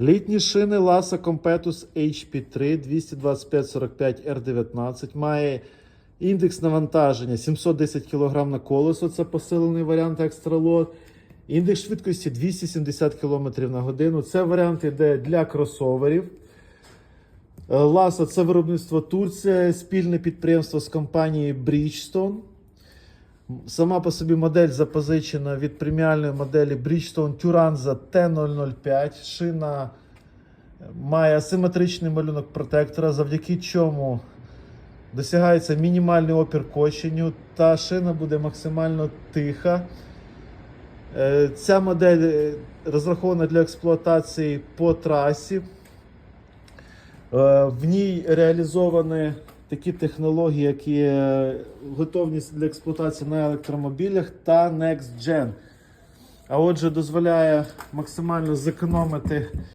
Літні шини Lasa Competus HP3 225 R19 має індекс навантаження 710 кг на колесо, це посилений варіант екстралот. Індекс швидкості 270 км на годину. Це варіант іде для кросоверів. Е, Ласа це виробництво Турція, спільне підприємство з компанією Bridgestone. Сама по собі модель запозичена від преміальної моделі Bridgestone Turanza T005. Шина має асиметричний малюнок протектора, завдяки чому досягається мінімальний опір коченню, та шина буде максимально тиха. Е, Ця модель е, розрахована для експлуатації по трасі. Е, В ній реалізовані такі технології, які готовність для експлуатації на електромобілях та Next Gen. А отже, дозволяє максимально зекономити